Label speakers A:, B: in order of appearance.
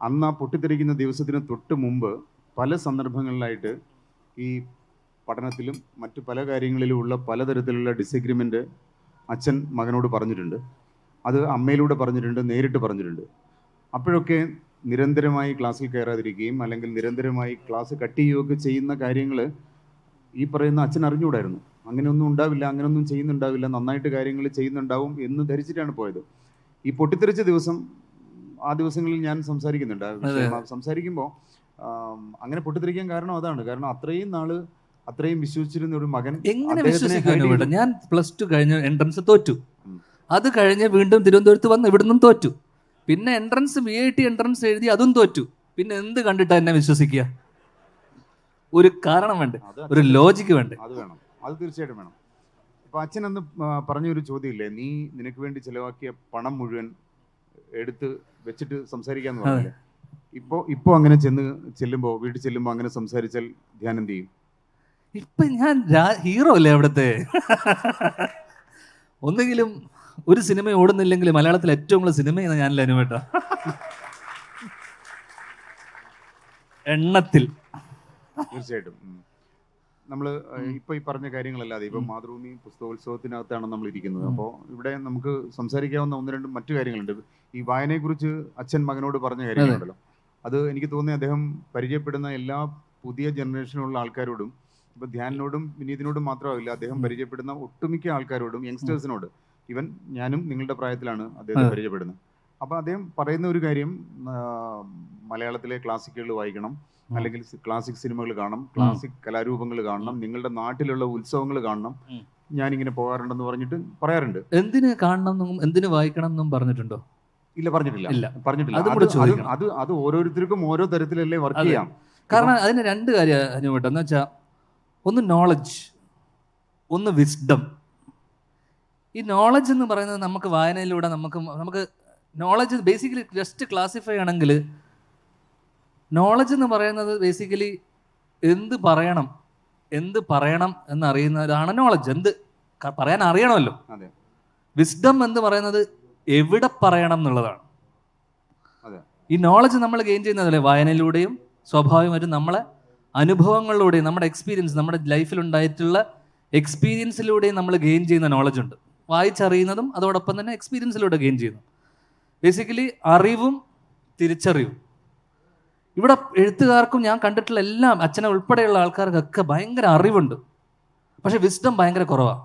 A: അന്ന് ആ പൊട്ടിത്തെറിക്കുന്ന ദിവസത്തിന് തൊട്ട് മുമ്പ് പല സന്ദർഭങ്ങളിലായിട്ട് ഈ പഠനത്തിലും മറ്റു പല കാര്യങ്ങളിലുമുള്ള പലതരത്തിലുള്ള ഡിസഗ്രിമെന്റ് അച്ഛൻ മകനോട് പറഞ്ഞിട്ടുണ്ട്. അത് അമ്മയിലൂടെ പറഞ്ഞിട്ടുണ്ട് നേരിട്ട് പറഞ്ഞിട്ടുണ്ട്. അപ്പോഴൊക്കെ നിരന്തരമായി ക്ലാസ്സിൽ കയറാതിരിക്കുകയും അല്ലെങ്കിൽ നിരന്തരമായി ക്ലാസ് കട്ട് ചെയ്യുകയൊക്കെ ചെയ്യുന്ന കാര്യങ്ങൾ ഈ പറയുന്ന അച്ഛൻ അറിഞ്ഞുകൂടായിരുന്നു. അങ്ങനെയൊന്നും ഉണ്ടാവില്ല അങ്ങനെയൊന്നും ചെയ്യുന്നുണ്ടാവില്ല നന്നായിട്ട് കാര്യങ്ങൾ ചെയ്യുന്നുണ്ടാവും എന്ന് ധരിച്ചിട്ടാണ് പോയത്. ഈ പൊട്ടിത്തെറിച്ച ദിവസം ആ ദിവസങ്ങളിൽ ഞാൻ സംസാരിക്കുന്നുണ്ട്. സംസാരിക്കുമ്പോൾ അങ്ങനെ പൊട്ടിത്തെറിക്കാൻ കാരണം അതാണ്. കാരണം അത്രയും നാൾ അത്രയും വിശ്വസിച്ചിരുന്ന ഒരു മകൻ
B: എങ്ങനെ. ഞാൻ പ്ലസ് ടു കഴിഞ്ഞ എൻട്രൻസ് തോറ്റു. അത് കഴിഞ്ഞ് വീണ്ടും തിരുവനന്തപുരത്ത് വന്ന് ഇവിടുന്നും തോറ്റു. പിന്നെ entrance V I T entrance എഴുതി അതും തോറ്റു. പിന്നെ എന്ത് കണ്ടിട്ടാ എന്നെ വിശ്വസിക്കുക? ഒരു കാരണം വേണ്ടേ? ഒരു ലോജിക്ക് വേണ്ടേ?
A: അത് വേണം. അത് തീർച്ചയായിട്ടും വേണം. ഇപ്പൊ അച്ഛൻ അന്ന് പറഞ്ഞൊരു ചോദ്യമില്ലേ? നീ നിനക്ക് വേണ്ടി ചെലവാക്കിയ പണം മുഴുവൻ എടുത്ത് വെച്ചിട്ട് സംസാരിക്കാന്ന് പറഞ്ഞില്ലേ? ഇപ്പോ ഇപ്പോ അങ്ങനെ ചെന്ന് ചെല്ലുമ്പോ വീട്ടിൽ ചെല്ലുമ്പോ അങ്ങനെ സംസാരിച്ചാൽ ധ്യാനം ചെയ്യും?
B: ഇപ്പൊ ഞാൻ ഹീറോ അല്ലേ അവിടുത്തെ? ഒന്നെങ്കിലും ഒരു സിനിമ ഓടുന്നില്ലെങ്കിൽ മലയാളത്തിൽ ഏറ്റവും കൂടുതൽ സിനിമ ചെയ്യുന്ന ഞാനല്ല അനുവേട്ട എണ്ണത്തിൽ.
A: തീർച്ചയായിട്ടും. ഉം. നമ്മൾ ഇപ്പൊ ഈ പറഞ്ഞ കാര്യങ്ങളല്ലാതെ ഇപ്പൊ മാതൃഭൂമി പുസ്തകോത്സവത്തിനകത്താണ് നമ്മൾ ഇരിക്കുന്നത്. അപ്പോൾ ഇവിടെ നമുക്ക് സംസാരിക്കാവുന്ന ഒന്ന് രണ്ട് മറ്റു കാര്യങ്ങളുണ്ട്. ഈ വായനയെക്കുറിച്ച് അച്ഛൻ മകനോട് പറഞ്ഞ കാര്യങ്ങളുണ്ടല്ലോ. അത് എനിക്ക് തോന്നി അദ്ദേഹം പരിചയപ്പെടുന്ന എല്ലാ പുതിയ ജനറേഷനിലുള്ള ആൾക്കാരോടും ഇപ്പൊ ധ്യാനിനോടും വിനീതിനോടും മാത്രമാവില്ല അദ്ദേഹം പരിചയപ്പെടുന്ന ഒട്ടുമിക്ക ആൾക്കാരോടും യങ്സ്റ്റേഴ്സിനോട് ഇവൻ ഞാനും നിങ്ങളുടെ പ്രായത്തിലാണ് അദ്ദേഹത്തെ പരിചയപ്പെടുന്നത്. അപ്പൊ അദ്ദേഹം പറയുന്ന ഒരു കാര്യം മലയാളത്തിലെ ക്ലാസിക്കുകൾ വായിക്കണം. അല്ലെങ്കിൽ ക്ലാസിക് സിനിമകൾ കാണണം. ക്ലാസിക് കലാരൂപങ്ങൾ കാണണം. നിങ്ങളുടെ നാട്ടിലുള്ള ഉത്സവങ്ങൾ കാണണം.
B: ഞാൻ
A: ഇങ്ങനെ പോകാറുണ്ടെന്ന് പറഞ്ഞിട്ട് പറയാറുണ്ട്.
B: എന്തിന് കാണണം എന്നും എന്തിന് വായിക്കണം എന്നും പറഞ്ഞിട്ടുണ്ടോ?
A: ഇല്ല പറഞ്ഞിട്ടില്ല.
B: ഇല്ല.
A: പറഞ്ഞിട്ടില്ല.
B: അത്
A: അത് ഓരോരുത്തർക്കും ഓരോ തരത്തിലല്ലേ വർക്ക് ചെയ്യാം.
B: കാരണം അതിന് രണ്ട് കാര്യം അനുവേട്ട എന്ന് വെച്ചാൽ ഒന്ന് നോളജ് ഒന്ന് വിസ്ഡം ഈ നോളജ് എന്ന് പറയുന്നത് നമുക്ക് വായനയിലൂടെ നമുക്ക് നമുക്ക് നോളജ് ബേസിക്കലി ജസ്റ്റ് ക്ലാസിഫൈ ആണെങ്കിൽ നോളജ് എന്ന് പറയുന്നത് ബേസിക്കലി എന്ത് പറയണം എന്ത് പറയണം എന്നറിയുന്നതാണ് നോളജ് എന്ത് പറയാൻ അറിയണമല്ലോ. വിസ്ഡം എന്ന് പറയുന്നത് എവിടെ പറയണം എന്നുള്ളതാണ്. ഈ നോളജ് നമ്മൾ ഗെയിൻ ചെയ്യുന്നതല്ലേ? വായനയിലൂടെയും സ്വാഭാവികമായിട്ടും നമ്മളെ അനുഭവങ്ങളിലൂടെയും നമ്മുടെ എക്സ്പീരിയൻസ് നമ്മുടെ ലൈഫിൽ ഉണ്ടായിട്ടുള്ള എക്സ്പീരിയൻസിലൂടെയും നമ്മൾ ഗെയിൻ ചെയ്യുന്ന നോളജ് ഉണ്ട്. വായിച്ചറിയുന്നതും അതോടൊപ്പം തന്നെ എക്സ്പീരിയൻസിലൂടെ ഗെയിൻ ചെയ്യുന്നു. ബേസിക്കലി അറിവും തിരിച്ചറിവും. ഇവിടെ എഴുത്തുകാർക്കും ഞാൻ കണ്ടിട്ടുള്ള എല്ലാം അച്ഛനെ ഉൾപ്പെടെയുള്ള ആൾക്കാർക്കൊക്കെ ഭയങ്കര അറിവുണ്ട്. പക്ഷെ വിസ്ഡം ഭയങ്കര കുറവാണ്